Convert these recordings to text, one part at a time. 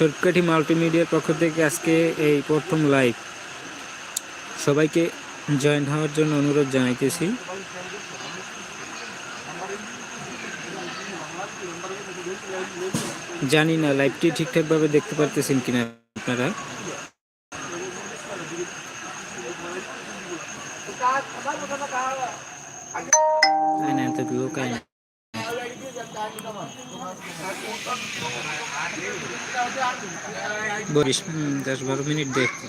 সরকারি মাল্টিমিডিয়ার পক্ষ থেকে আজকে এই প্রথম লাইভ। সবাইকে জয়েন হওয়ার জন্য অনুরোধ জানাইতেছি। জানি না লাইভটি ঠিকঠাকভাবে দেখতে পারতেছেন কিনা আপনারা। I know the blue. হুম, দশ বারো মিনিট দেখতে।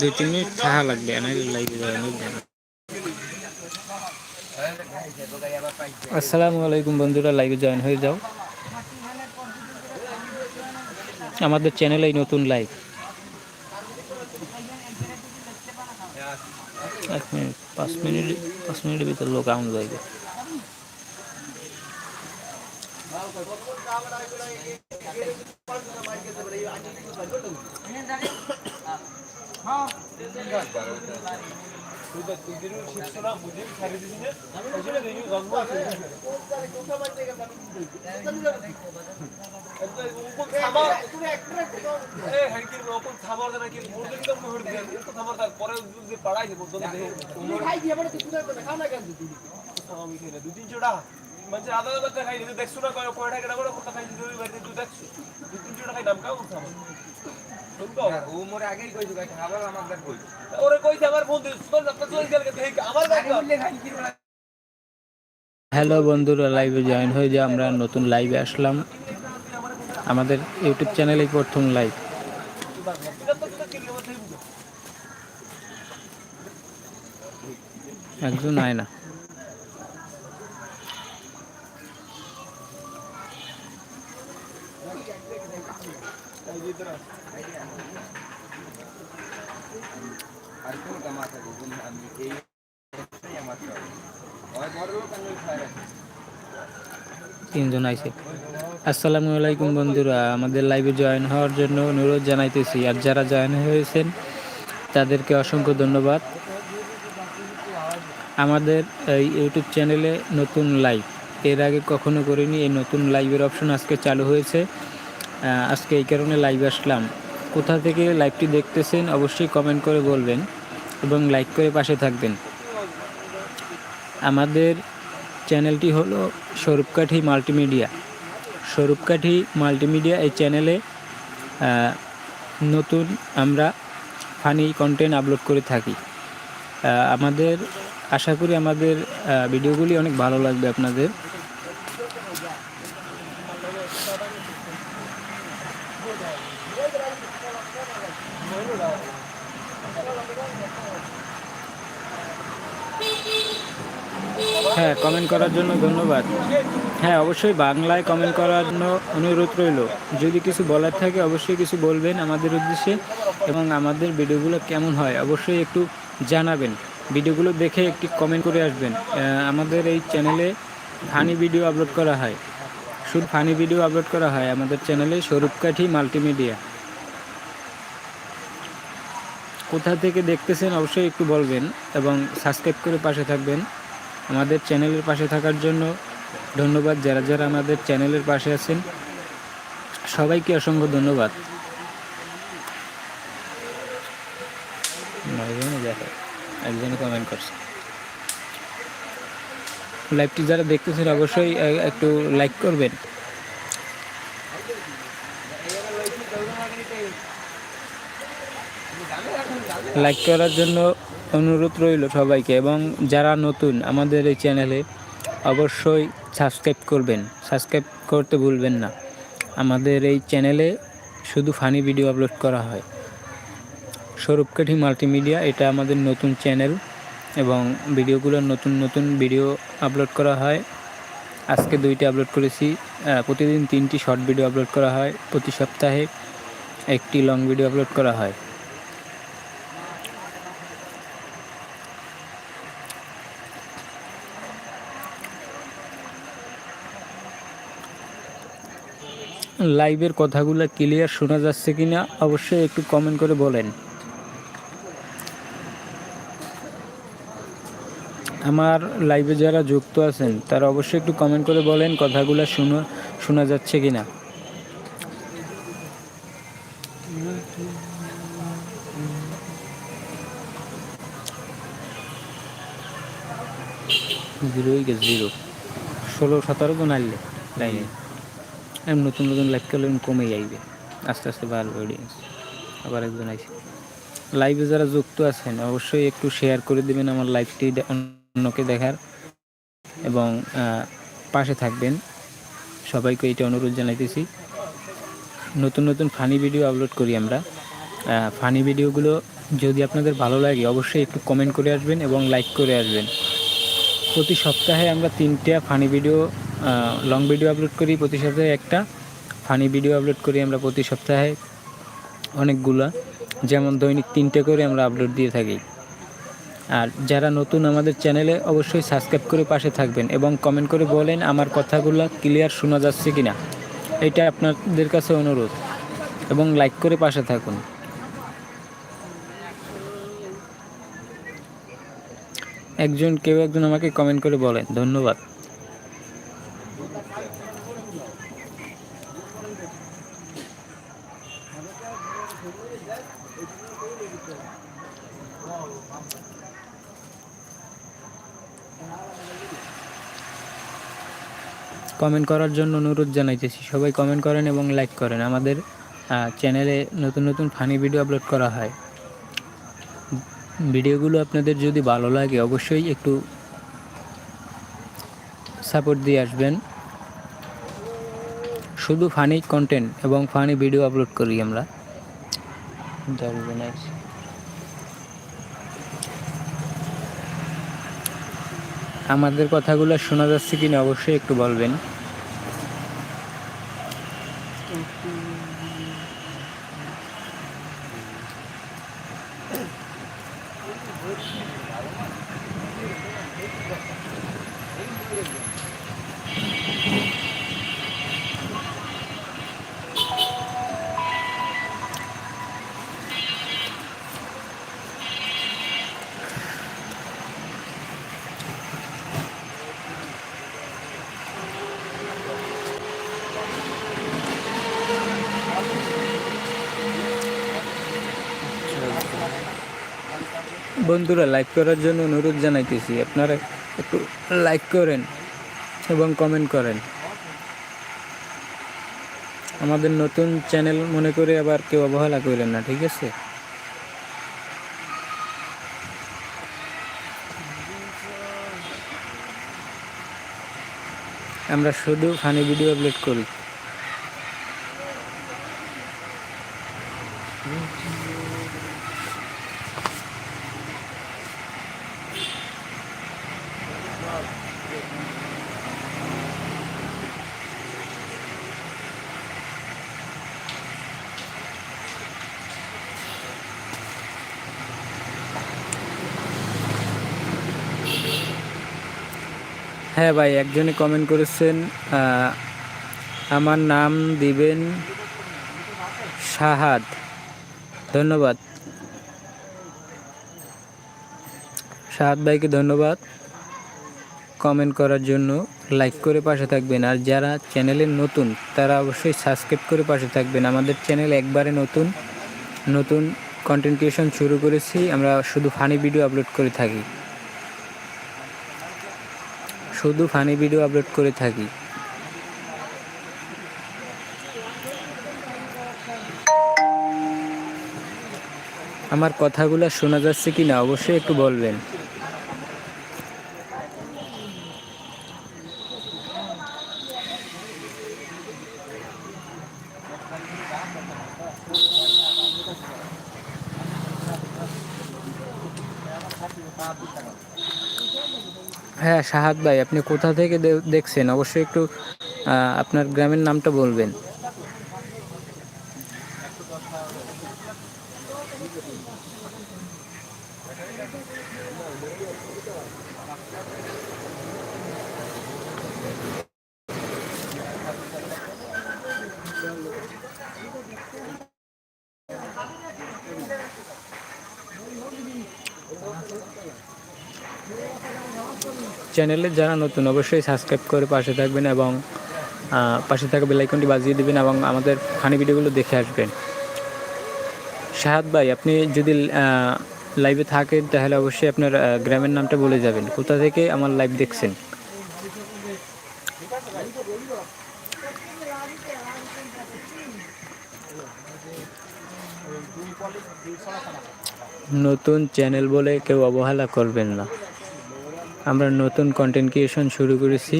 দুই তিন মিনিট থাকা লাগবে লাইভে যাওয়ানোর আসসালামু আলাইকুম বন্ধুরা লাইভে জয়েন হয়ে যাও। আমাদের চ্যানেলে নতুন লাইভ এক মিনিট, পাঁচ মিনিট, পাঁচ মিনিটের ভিতর লোক আউন যাইবে পরে পাড়াই দেবো দুই তিনশো টাকা। মানে টাকা খাই দেখছ না? কয় কয় টাকা করে খাই বাড়িতে তুই দেখছ? দুই তিনশো কাউ হ্যালো বন্ধুরা লাইভে জয়েন হয়ে যাও আমরা নতুন লাইভে আসলাম। আমাদের ইউটিউব চ্যানেলে প্রথম লাইভ একজন আয় না আর কোন কামাতে গুণ আমি এই আমার চলে ওই বড় লোক আমি খাই তিনজন আইছে। আসসালামু আলাইকুম বন্ধুরা, আমাদের লাইভে জয়েন হওয়ার জন্য অনুরোধ জানাইতেছি, আর যারা জয়েন হয়েছেন, তাদেরকে অসংখ্য ধন্যবাদ। আমাদের এই ইউটিউব চ্যানেলে নতুন লাইভ এর আগে কখনো করিনি, এই নতুন লাইভের অপশন আজকে চালু হয়েছে। আজকে এই কারণে লাইভ আসলাম। কোথা থেকে লাইভটি দেখতেছেন, অবশ্যই কমেন্ট করে বলবেন এবং লাইক করে পাশে থাকবেন। আমাদের চ্যানেলটি হলো স্বরূপকাঠি মাল্টিমিডিয়া। স্বরূপকাঠি মাল্টিমিডিয়া এই চ্যানেলে নতুন আমরা ফানি কন্টেন্ট আপলোড করে থাকি। আমাদের, আশা করি আমাদের ভিডিওগুলি অনেক ভালো লাগবে আপনাদের। কমেন্ট করার জন্য ধন্যবাদ। হ্যাঁ অবশ্যই বাংলায় কমেন্ট করার জন্য অনুরোধ রইল। যদি কিছু বলার থাকে, অবশ্যই কিছু বলবেন আমাদের উদ্দেশ্যে এবং আমাদের ভিডিওগুলো কেমন হয়, অবশ্যই একটু জানাবেন। ভিডিওগুলো দেখে একটি কমেন্ট করে আসবেন। আমাদের এই চ্যানেলে ফানি ভিডিও আপলোড করা হয়। শুধু ফানি ভিডিও আপলোড করা হয় আমাদের চ্যানেলে স্বরূপকাঠি মাল্টিমিডিয়া কোথা থেকে দেখতেছেন, অবশ্যই একটু বলবেন এবং সাবস্ক্রাইব করে পাশে থাকবেন। আমাদের চ্যানেলের পাশে থাকার জন্য ধন্যবাদ। যারা যারা আমাদের চ্যানেলের পাশে আছেন, সবাইকে অসংখ্য ধন্যবাদ। একজনে কমেন্ট করছে। লাইভটি যারা দেখতেছেন, অবশ্যই একটু লাইক করবেন। লাইক করার জন্য অনুরোধ রইল সবাইকে এবং যারা নতুন আমাদের এই চ্যানেলে অবশ্যই সাবস্ক্রাইব করবেন। সাবস্ক্রাইব করতে ভুলবেন না। আমাদের এই চ্যানেলে শুধু ফানি ভিডিও আপলোড করা হয়। স্বরূপকাঠি মাল্টিমিডিয়া, এটা আমাদের নতুন চ্যানেল এবং ভিডিওগুলো নতুন নতুন ভিডিও আপলোড করা হয়। আজকে দুইটি আপলোড করেছি। প্রতিদিন তিনটি শর্ট ভিডিও আপলোড করা হয়। প্রতি সপ্তাহে একটি লং ভিডিও আপলোড করা হয়। লাইভের কথাগুলো ক্লিয়ার শোনা যাচ্ছে কি না অবশ্যই একটু কমেন্ট করে বলেন। আমার লাইভে যারা যুক্ত আছেন, তারা অবশ্যই একটু কমেন্ট করে বলেন কথাগুলো শোনা শোনা যাচ্ছে কিনা। জিরোই গেছে, জিরো। ষোলো, সতেরো জন আসলে লাইনে এম নতুন নতুন লাইভ করলে কমে যাইবে আস্তে আস্তে বাড়বে অডিয়েন্স আবার একজন আইসে লাইভে যারা যুক্ত আছেন, অবশ্যই একটু শেয়ার করে দিবেন আমার লাইভটি অন্যকে দেখার। এবং পাশে থাকবেন। সবাইকে এটা অনুরোধ জানাইতেছি। নতুন নতুন ফানি ভিডিও আপলোড করি আমরা। ফানি ভিডিওগুলো যদি আপনাদের ভালো লাগে, অবশ্যই একটু কমেন্ট করে আসবেন এবং লাইক করে আসবেন। প্রতি সপ্তাহে আমরা তিনটা funny video long video upload করি প্রতি সপ্তাহে একটা। ফানি ভিডিও আপলোড করি আমরা প্রতি সপ্তাহে অনেকগুলা। যেমন দৈনিক তিনটে করে আমরা আপলোড দিয়ে থাকি। আর যারা নতুন আমাদের চ্যানেলে অবশ্যই সাবস্ক্রাইব করে পাশে থাকবেন এবং কমেন্ট করে বলেন আমার কথাগুলো ক্লিয়ার শোনা যাচ্ছে কিনা। এটা আপনাদের কাছে অনুরোধ। এবং লাইক করে পাশে থাকুন। একজন কেউ একজন আমাকে কমেন্ট করে বলেন। ধন্যবাদ। কমেন্ট করার জন্য অনুরোধ জানাইতেছি। সবাই কমেন্ট করেন এবং লাইক করেন। আমাদের চ্যানেলে নতুন নতুন ফানি ভিডিও আপলোড করা হয়। ভিডিওগুলো আপনাদের যদি ভালো লাগে, অবশ্যই একটু সাপোর্ট দিয়ে আসবেন। শুধু ফানি কন্টেন্ট এবং ফানি ভিডিও আপলোড করি আমরা। আমাদের কথাগুলো শোনা যাচ্ছে কিনা অবশ্যই একটু বলবেন। বন্ধুরা লাইক করার জন্য অনুরোধ জানাইতেছি, আপনারা একটু লাইক করেন এবং কমেন্ট করেন। আমাদের নতুন চ্যানেল মনে করে আবার কেউ অবহেলা করেন না, ঠিক আছে? আমরা শুধু ফানি ভিডিও আপলোড করি। হ্যাঁ ভাই একজনে কমেন্ট করেছেন আমার নাম দিবেন শাহাদ। ধন্যবাদ। শাহাদ ভাইকে ধন্যবাদ কমেন্ট করার জন্য। লাইক করে পাশে থাকবেন। আর যারা চ্যানেলে নতুন, তারা অবশ্যই সাবস্ক্রাইব করে পাশে থাকবেন। আমাদের চ্যানেল একবারে নতুন নতুন কন্টেন্ট ক্রিয়েশন শুরু করেছি। আমরা শুধু ফানি ভিডিও আপলোড করে থাকি। শুধু ফানি ভিডিও আপলোড করে থাকি। আমার কথাগুলো শোনা যাচ্ছে কি না অবশ্যই একটু বলবেন। হ্যাঁ সাহাদ ভাই আপনি কোথা থেকে দেখছেন? অবশ্যই একটু আপনার গ্রামের নামটা বলবেন। চ্যানেলে যারা নতুন, অবশ্যই সাবস্ক্রাইব করে পাশে থাকবেন এবং পাশে থাকা বেলাইকনটি বাজিয়ে দেবেন এবং আমাদের ফানি ভিডিওগুলো দেখে আসবেন। শাহাদ ভাই, আপনি যদি লাইভে থাকেন, তাহলে অবশ্যই আপনার গ্রামের নামটা বলে যাবেন। কোথা থেকে আমার লাইভ দেখছেন? নতুন চ্যানেল বলে কেউ অবহেলা করবেন না। আমরা নতুন কন্টেন্ট ক্রিয়েশন শুরু করেছি।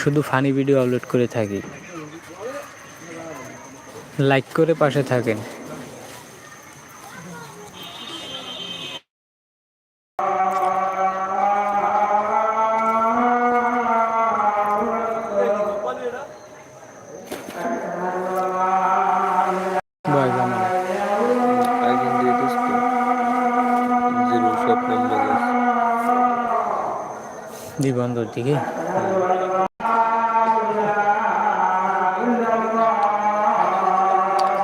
শুধু ফানি ভিডিও আপলোড করে থাকি। লাইক করে পাশে থাকেন। ठीक है?